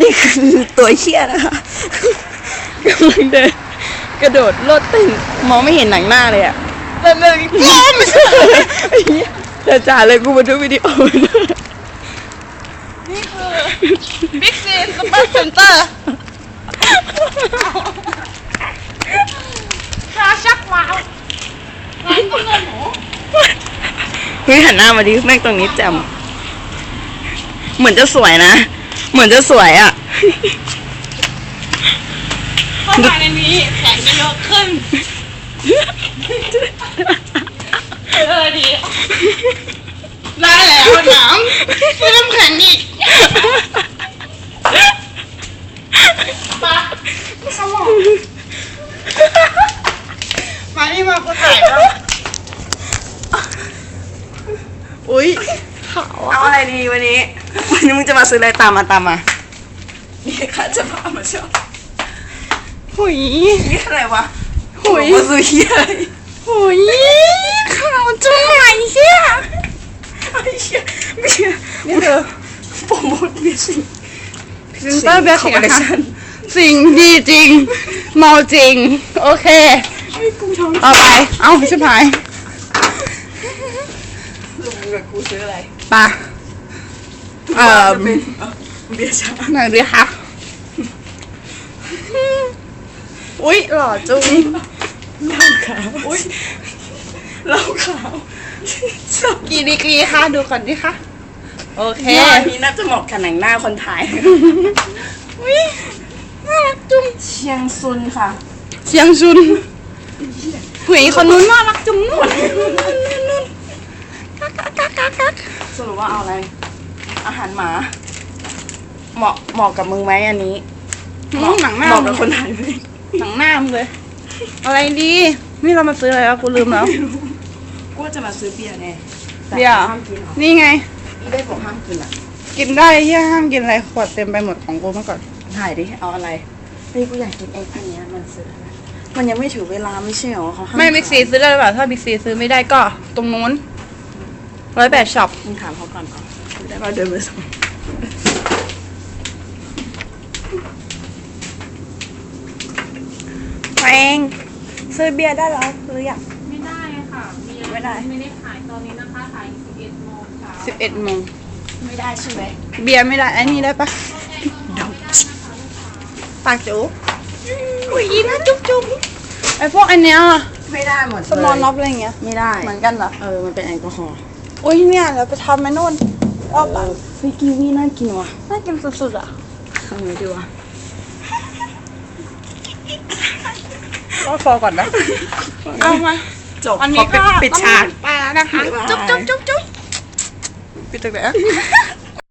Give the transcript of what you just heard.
นี่คือตัวเชี่ยนะคะกำลังเดินกระโดดโลดเต้นมองไม่เห็นหนังหน้าเลยอะเดินเลยไม่ใช่ไอ้เหี้ยจะจ่าเลยกูมาดูวิดีโอนี่คือบิ๊กซีซุปเปอร์เซ็นเตอร์ชาชักว้าวร้านต้มเลือดหมูเฮ้ยหันหน้ามาดิแม่งตรงนี้แจ่ม เหมือนจะสวยนะ เหมือนจะสวยอะ เข้ามาในนี้แข็งจะเยอะขึ้น เออดี ได้แล้วหนาวไม่น้ำแข็งอีกปะขมองมานี่มากูถ่ายบ้างอุ้ย เอาอะไรดีวันนี้ วันนี้มึงจะมาซื้ออะไรตามมาตามมานี่ค่ะจะพามาชอบหุยนี่อะไรวะหุยมาซื้อเฮียอะไรหุยข่าวจุ้งไหลเชี่ยไม่เชื่อไม่เชื่อนี่เธอโปรโมทเบียร์สิงพรีเซนเตอร์เบียร์สิงห์คอลเลคนะคะชั่นสิ่งดีจริง เมาจริง โอเคไม่กูท้องต่อไป เอ้าชิบหาย ลุงกับกูซื้ออะไรไปะเอ่อจะเป็นเบียร์ชาไหนดีคะอุ้ยหล่อจุ้งเหล้าขาวอุ้ยเหล้าขาวชอบกี่ดีกรีคะดูก่อนดิคะโอเคเฮ้ยนี้น่าจะเหมาะกับหนังหน้าคนถ่ายอุ้ยน่ารักจุ้งเชียงซุนค่ะเสียงชุนหุยคนนู้นน่ารักจุ้งนู่นนู่นกักกักกักกักกัก สรุป ว่าเอาอะไร อาหารหมา เหมาะเหมาะกับมึงไหมอันนี้หืมหนังหน้าเหมาะกับคนถ่ายไหมหนังหน้ามึงเลย อะไรดี นี่เรามาซื้ออะไรวะกูลืมแล้ว กูว่าจะมาซื้อเบียร์แน่แต่เบียร์ ห้ามกินเหรอนี่ไง อีได้บอกห้ามกินอะ กินได้ที่ห้ามกินอะไรขวดเต็มไปหมดของกูเมื่อก่อนถ่ายดิ เอาอะไรเฮ้ยกูอยากกินไอ้อันเนี้ยมันซื้ออะไรมันยังไม่ถึงเวลาไม่ใช่เหรอเขาห้ามไม่บิ๊กซีซื้อได้หรือเปล่าถ้าบิ๊กซีซื้อไม่ได้ก็ ตรงนู้น ร้อยแปดช็อปมึงถามเขาก่อนก่อนซื้อได้ป่ะเดินไปส่งแองซื้อเบียร์ได้แล้วหรือยังไม่ได้ค่ะมีไม่ได้ไม่ได้ขายตอนนี้นะคะขาย11โมงเช้าสิบเอ็ดโมงไม่ได้ใช่ไหมเบียร์ไม่ได้อันนี้ได้ปะปากจูอุ้ยน่าจุ๊บจุ๊บไอพวกอันเนี้ยไม่ได้หมดสมอลน็อปอะไรเงี้ย ไม่ได้ เหมือนกันเหรอ เออ มันเป็นแอลกอฮอล์ อุ้ยเนี่ยเราไปทำไอ้นู่นรอบปะเฮ้ยกีวีน่ากินว่ะน่ากินสุดๆอะทำไงดีวะก็ฟอก่อนนะ เอามาจบวันนี้ขอก็ปิดปิดฉากไปแล้วนะคะบ๊ายบายจุ๊บจุ๊บจุ๊บจุ๊บปิดตรงไหนอะ